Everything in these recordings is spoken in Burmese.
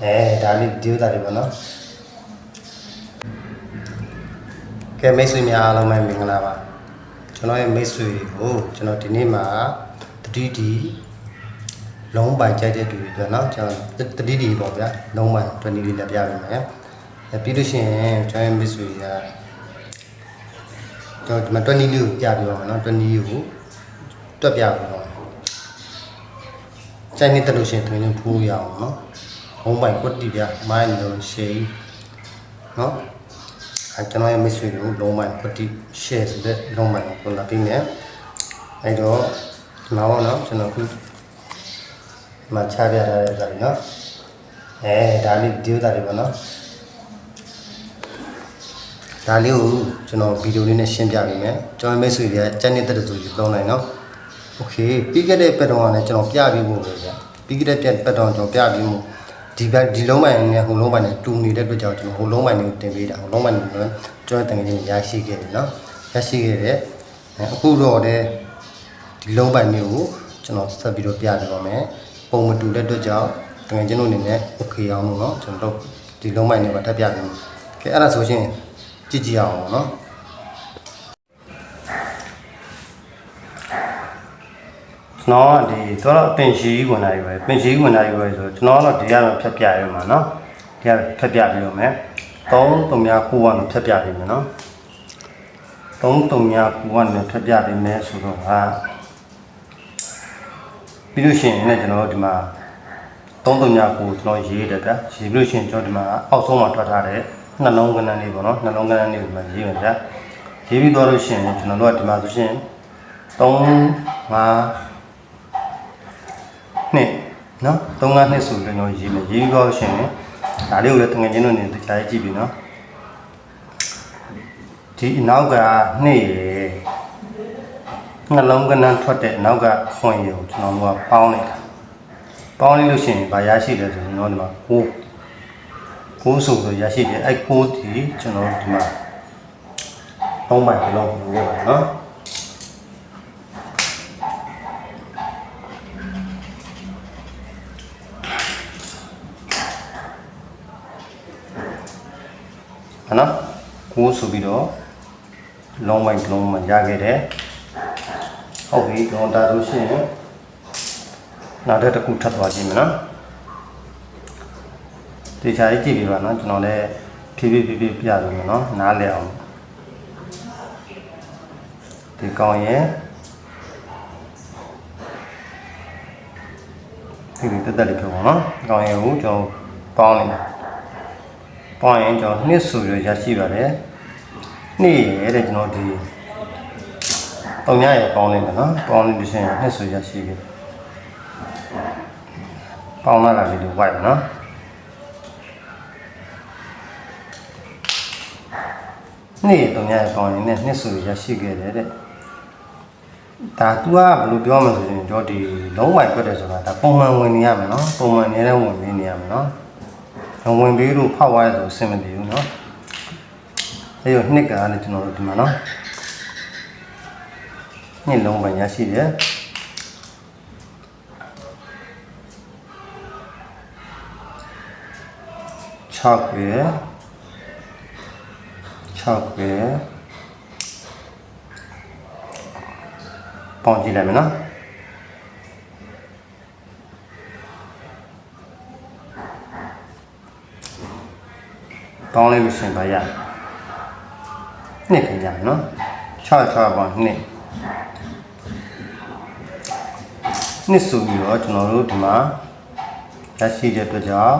အဲဒါလေးဒီဥသားလေးပေါ့နော်ကဲမိတ်ဆွေများအားလုံးပဲမင်္ဂလာပါကျွန်တော်ရဲ့မိတ်ဆွေတွေကိုကျွန်တော်ဒီနေ့မှာတတိတီလုံးပိုင်ကြိုက်တဲ့သူတွေအတွက်နော်ကျွန်တော်တတိတီပေါ့ဗျာလုံးပိုင်20လေးလက်ပြပေးမယ်အဲပြီးလို့ရှိရင်ကျွန်တော်ရဲ့မိတ်ဆွေကကျွန်တော်ဒီမှာ20လေးကိုပြပြပါမယ်နော်20လေးကိုတွက်ပြပါမယ်ကြိုက်နေတဲ့လို့ရှိရင်တွင်ရင်ဖူးရအောင် နော် ဘုံပိုင်ကွတ်တီပြမိုင်းလို့ရှိနော်အဲကျွန်တော်ရဲ့မိတ်ဆွေတို့လုံးပိုင်ကွတ်တီ share ဆိုတဲ့လုံးပိုင်ကိုလာပြီးမယ်အဲတော့ဒီမှာပေါ့နော်ကျွန်တော်ခုဒီမှာချပြထားတဲ့အခါကြီးနော်အဲဒါလေးဒီဥသားလေးပေါ့နော်ဒါလေးကိုကျွန်တော်ဗီဒီယိုလေးနဲ့ရှင်းပြပေးမယ်ကျွန်တော်မိတ်ဆွေတွေကစက်နေတဲ့တူကြီးသုံးနိုင်နော်โอเคပြီးခဲ့တဲ့ပတ်တော့ကလည်းကျွန်တော်ပြပြီးဖို့ပဲဗျပြီးခဲ့တဲ့ပတ်တော့ကျွန်တော်ပြပြီးဖို့ ဒီဘက်ဒီလုံးပိုင်းနဲ့ဟိုလုံးပိုင်းနဲ့တူနေတဲ့အတွက်ကြောင့်ကျွန်တော်ဟိုလုံးပိုင်းကိုတင်ပေးတာဟိုလုံးပိုင်းကိုကျွန်တော်တကယ်ချင်းရရှိခဲ့တယ်နော်ရရှိခဲ့တယ်အဲအခုတော့လည်းဒီလုံးပိုင်းမျိုးကိုကျွန်တော်ဆက်ပြီးတော့ပြပြပါမယ်ပုံမတူတဲ့အတွက်ကြောင့်တကယ်ချင်းတို့အနေနဲ့ okay အောင်လို့နော်ကျွန်တော်တို့ဒီလုံးပိုင်းနဲ့ပါတက်ပြပေးမယ်ကဲအဲ့ဒါဆိုရှင်ကြည့်ကြည့်အောင်နော် ကျွန်တော်ကဒီတော့တော့ပင်ရှိကြီးဝင်လာပြီပဲပင်ရှိကြီးဝင်လာပြီပဲဆိုတော့ကျွန်တော်ကတော့ဒီရမှာဖြတ်ပြရမှာနော်ဒီရဖြတ်ပြပြီးတော့မယ်3 3များ9ကတော့ဖြတ်ပြပြီးမယ်နော်3 3များ9ကတော့ဖြတ်ပြပြီးမယ်ဆိုတော့ဟာပြီးလို့ရှိရင်လည်းကျွန်တော်ဒီမှာသုံးသုံးညာကိုကျွန်တော်ရေးတယ်ဗျရေးပြီးလို့ရှိရင်ကျွန်တော်ဒီမှာအောက်ဆုံးမှာထွက်ထားတဲ့နှလုံးကနန်းလေးပေါ့နော်နှလုံးကနန်းလေးကိုဒီမှာရေးမယ်ဗျရေးပြီးတော့လို့ရှိရင်ကျွန်တော်တို့ကဒီမှာဆိုရှင်3 5 နှစ်နော်၃၅နှစ်ဆိုပြီးတော့ရေးမယ်ရေးတော့ရှင်ဒါလေးကိုလည်းတငယ်ချင်းတို့နေတရားကြည့်ပြီနော်ဒီအနောက်ကနှစ်ရယ်နှလုံးကနန်းထွက်တဲ့အနောက်ကခွန်ရယ်ကိုကျွန်တော်တို့ကပေါင်းလိုက်တာပေါင်းလိုက်လို့ရှိရင်ဗာရရှိတယ်ဆိုရင်တော့ဒီမှာ9 9ဆိုတော့ရရှိတယ်အဲ့9ဒီကျွန်တော်ဒီမှာသုံးပိုင်ဘလုံးလို့ပါနော် 9ဆိုပြီးတော့ long white လုံးမှာရခဲ့တယ်ဟုတ်ပြီကျွန်တော်ဒါဆိုရှင်နောက်ထပ်တစ်ခုထပ်သွားကြည့်မယ်နော်တေချာကြီးကြည့်ပြပါနော်ကျွန်တော်လည်းဖြည်းဖြည်းဖြည်းဖြည်းပြရမယ်နော်နားလည်အောင်ဒီကောင်းရဲ့ဒီတက်တက်လေးပြောပါနော်ကောင်းရဲ့ကိုကျွန်တော်ပေါင်းလိုက် ပေါင်းရင်ကျွန်တော်နှစ်ဆိုရရရှိပါတယ်နှစ်ရတဲ့ကျွန်တော်ဒီပုံရရပေါင်းလိုက်မယ်နော်ပေါင်းလို့ရှိရင်နှစ်ဆိုရရှိပြီပေါင်းလာတာလေးဒီဝိုက်နော်နှစ်ပုံရရပေါင်းရင်လည်းနှစ်ဆိုရရှိခဲ့တယ်တဲ့ဒါ तू ကဘယ်လိုပြောမလဲဆိုရင်ကျွန်တော်ဒီလုံးဝိုက်ပြတ်တယ်ဆိုတာဒါပုံမှန်ဝင်နေရမယ်နော်ပုံမှန်နေတဲ့ဝင်နေရမယ်နော်။ ဝင်ပြီးလို့ဖောက်သွားရဆိုအဆင်မပြေဘူးเนาะ။အဲ့တော့နှစ်ကလည်းကျွန်တော်တို့ဒီမှာเนาะ။နှစ်လုံးပဲရရှိတယ်။6ရယ်6ရယ်ပေါင်းကြည့်လိုက်မယ်နော် ပေါင်းလိုက်လို့ရှရင်ပါရနှစ်ခင်ရမယ်နော်6 6ပေါင်းနှစ်နှစ်ဆိုပြီးတော့ကျွန်တော်တို့ဒီမှာရရှိတဲ့အတွက်ကြောင့်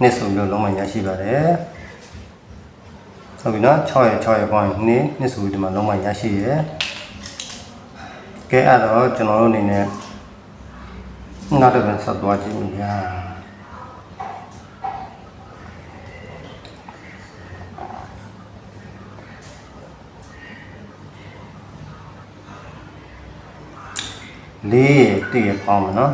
နှစ်ဆိုပြီးတော့လုံးဝရရှိပါတယ်ဟုတ်ပြီနော်6ရ6ရပေါင်းနှစ်နှစ်ဆိုပြီးဒီမှာလုံးဝရရှိရယ်ကဲအဲ့တော့ကျွန်တော်တို့အနေနဲ့နောက်တစ်ပတ်ဆက်သွားကြည့်မ လေးရတည့်ရပေါင်းမယ်နော်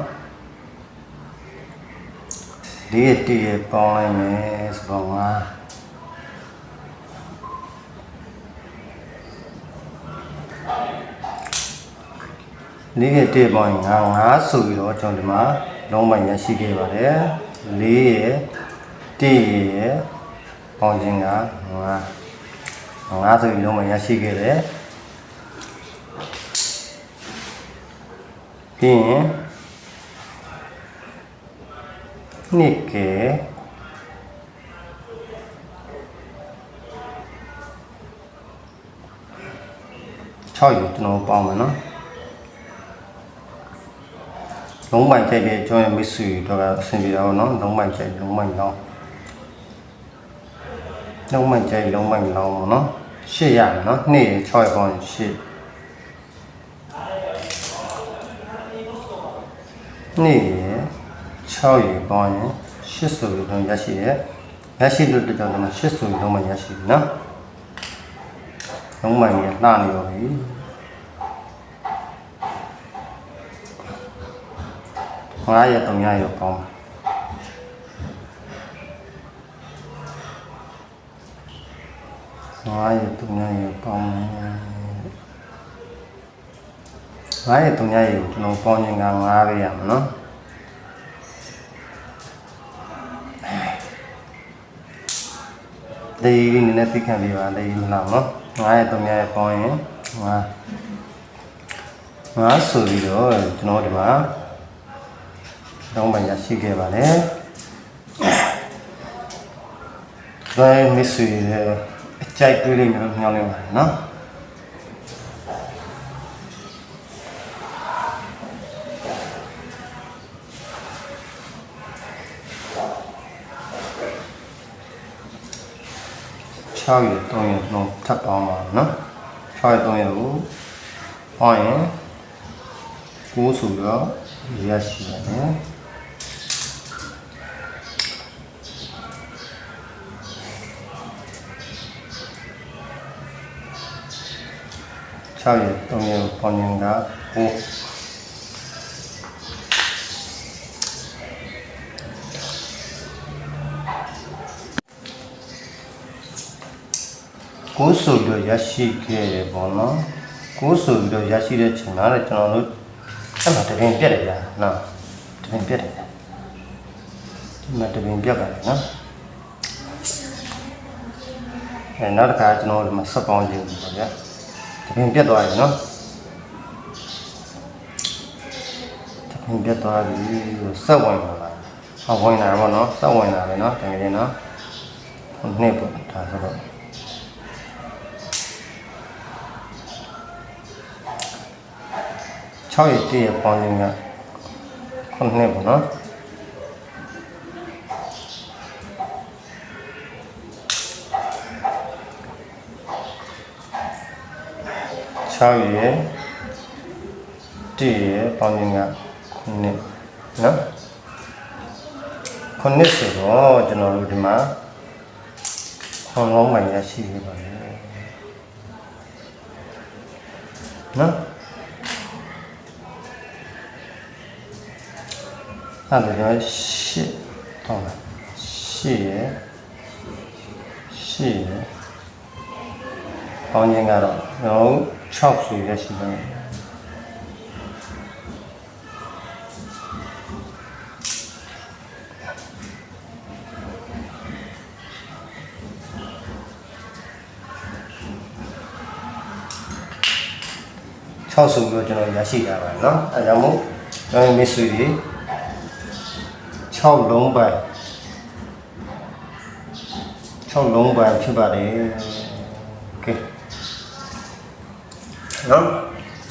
လေးရတည့်ရပေါင်းလိုက်မယ်ဆိုတော့ငါလေးရတည့်ပေါင်းရင်ငါငါဆိုပြီးတော့ကျွန်တော်ဒီမှာလုံးမိုင်ရရှိခဲ့ပါတယ်၄ရယ်1ရယ်ပေါင်းခြင်းက9 9ဆိုပြီးလုံးမိုင်ရရှိခဲ့တယ် ပြီးရင်နှစ်ကဲ6ယူကျွန်တော်ပေါင်းမယ်နော်လုံးပိုင်ကြိုက်တဲ့ကျွန်တော်ရဲ့မိတ်ဆွေတို့ကအဆင်ပြေတာပေါ့နော်လုံးပိုင်ကြိုက်လုံးပိုင်လောင်းလုံးပိုင်ကြိုက်လုံးပိုင်လောင်းပေါ့နော်ရှေ့ရမယ်နော်နေ့6ရပေါင်း ရှေ့နေ့6ရပေါင်းရင်8ဆိုပြီးတော့ရရှိတယ်ရရှိလို့တကြောင်တော့8ဆိုပြီးလုံးပိုင်ရရှိပြီနော်လုံးပိုင်ရလှနေရောပြီငါးရက်သုံးရက်ရောက်ပေါင်းငါးရက်သုံးရက်ရောက်ပေါင်း ငါးရက်သုံးရက်ရောက်ကျွန်တော်ပေါင်းရင်ကငါးပဲရမှာနော်ဒီနည်းနည်းသိခံပြပါလေမလားနော်ငါးရက်သုံးရက်ပေါင်းရင်ငါးငါးဆိုပြီးတော့ကျွန်တော်ဒီမှာတော့မှရရှိခဲ့ပါတယ်။ဒါမစ်ဆွေရဲ့အကြိုက်တွေးလိမ့်မယ်လို့ညောင်းနေပါတယ်နော်။ 6ရက်3ရက်လုံးထပ်ပေါင်းပါနော်။6ရက်3ရက်ကိုဟောရင်ကိုးဆိုတော့ရရှိရတယ်။6ရက်3ရက်ပေါင်းရင်က9 ကိုးဆိုပြီးတော့ရရှိခဲ့ရပေါ့နော်ကိုးဆိုပြီးတော့ရရှိတဲ့ချိန်မှာလည်းကျွန်တော်တို့အဲ့မှာတပင်ပြက်တယ်ဗျာနော်တပင်ပြက်တယ်ဗျာဒီမှာတပင်ပြက်ပါတယ်နော်အဲနောက်တစ်ခါကျွန်တော်တို့ဒီမှာဆက်ပေါင်းခြင်းပေါ့ဗျာတပင်ပြတ်သွားပြီနော်တပင်ပြတ်သွားပြီဆက်ဝင်လာတာဟောဝင်လာပါတော့ဆက်ဝင်လာတယ်နော်တကယ်ချင်းနော်ခုနှစ်ပေါ့ဒါဆိုတော့ 6ရက်တည့်ရပေါင်းခြင်းကခုနှစ်ပေါ့နော်6ရက်တည့်ရပေါင်းခြင်းကခုနှစ်နော်ခုနှစ်ဆိုတော့ကျွန်တော်တို့ဒီမှာခွန်လုံးမှရရှိနေပါလေနော် အဲ့ဒါတော့ရှစ်တော့လားရှစ်ရယ်ရှစ်ရယ်ပေါင်းခြင်းကတော့ကျွန်တော်6ဆိုရရှိတယ်6ဆိုပြီးတော့ကျွန်တော်ရရှိကြပါတယ်เนาะအဲဒါကြောင့်မို့ကျွန်တော်မစ်ဆွေတွေ 6လုံးပိုင်း6လုံးပိုင်းဖြစ်ပါတယ်ကဲနော်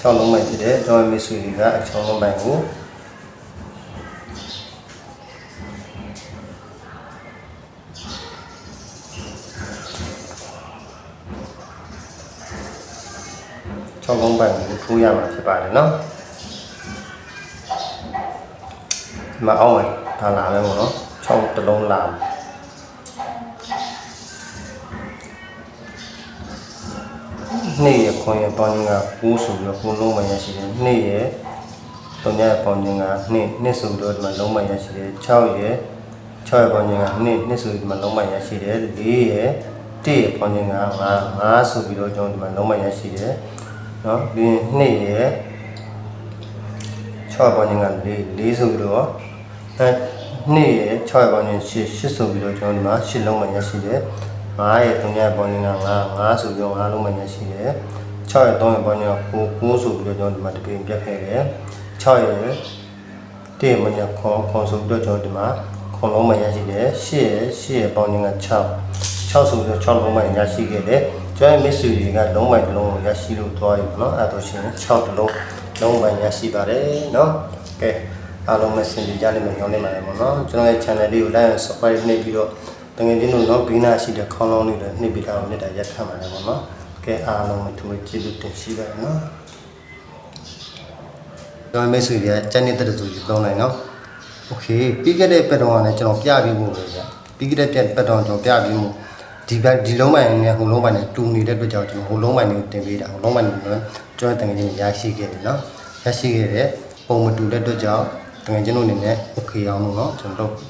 6လုံးပိုင်းဖြစ်တယ်ကျွန်တော်မိတ်ဆွေတွေက6လုံးပိုင်းကို6လုံးပိုင်းကိုထိုးရမှာဖြစ်ပါတယ်နော်ဒီမှာအောင်ပါ ဒါလာမယ်ပေါ့နော်6တလုံးလာမယ်နေ့ရခွန်ရပေါင်းခြင်းက9ဆိုပြီးတော့9လုံးမှရရှိတယ်နေ့ရတုံညရပေါင်းခြင်းက2နှစ်ဆိုပြီးတော့ဒီမှာလုံးမှရရှိတယ်6ရ6ရပေါင်းခြင်းက2နှစ်ဆိုပြီးဒီမှာလုံးမှရရှိတယ်4ရ1ရပေါင်းခြင်းက5 5ဆိုပြီးတော့ကျွန်တော်ဒီမှာလုံးမှရရှိတယ်เนาะပြီးရင်2ရ6ပေါင်းခြင်းက4 4ဆိုပြီးတော့ အဲနှစ်ရယ်6ရယ်ပေါင်းရင်8 8ဆိုပြီးတော့ကျွန်တော်ဒီမှာ8လုံးမှရရှိတယ်9ရယ်3ရယ်ပေါင်းရင်9 9ဆိုပြီးတော့9လုံးမှရရှိတယ်6ရယ်3ရယ်ပေါင်းရင်9 9ဆိုပြီးတော့ကျွန်တော်ဒီမှာတပိန်ပြတ်ခဲ့တယ်6ရယ်တည့်မညာခွန်ခွန်ဆိုပြီးတော့ကျွန်တော်ဒီမှာခွန်လုံးမှရရှိတယ်8ရယ်8ရယ်ပေါင်းရင်6 6ဆိုပြီးတော့6လုံးမှရရှိခဲ့တယ်ကျွန်တော်မစ်ဆွေတွေကလုံးမိုင်တစ်လုံးကိုရရှိလို့သွားပြီပေါ့နော်အဲ့ဒါဆိုရှင်6တစ်လုံးလုံးမိုင်ရရှိပါတယ်နော်ကဲ အားလုံးနဲ့ဆင်ပြေကြလိမ့်မယ်ညောင်းနေမှာလည်းပေါ့နော်ကျွန်တော်ရဲ့ channel လေးကို like and subscribe နှိပ်ပြီးတော့တကယ်ချင်းတို့နော်ဂရင်းနာရှိတဲ့ခေါင်းလုံးလေးတွေနှိပ်ပြီးတော့မြတ်တာရက်ခံပါတယ်ပေါ့နော်ကဲအားလုံးနဲ့သူတို့ကျေးဇူးတင်ရှိပါတယ်နော်ကျွန်တော်မိတ်ဆွေတွေကစနေတဲ့သူကြီးသုံးလိုက်နော်โอเคပြီးခဲ့တဲ့ပတ်တော့ကလည်းကျွန်တော်ပြပြီးဖို့ပဲဗျပြီးခဲ့တဲ့ပတ်တော့ကျွန်တော်ပြပြီးမှုဒီဘက်ဒီလုံးပိုင်းနဲ့ဟိုလုံးပိုင်းနဲ့တူနေတဲ့အတွက်ကြောင့်ကျွန်တော်ဟိုလုံးပိုင်းကိုတင်ပေးတာဟိုလုံးပိုင်းကိုကျွန်တော်တကယ်ချင်းရရှိခဲ့တယ်နော်ရရှိခဲ့တဲ့ပုံမတူတဲ့အတွက်ကြောင့် တကယ်ချင်းတို့အနေနဲ့ okay အောင်လို့เนาะကျွန်တော်တို့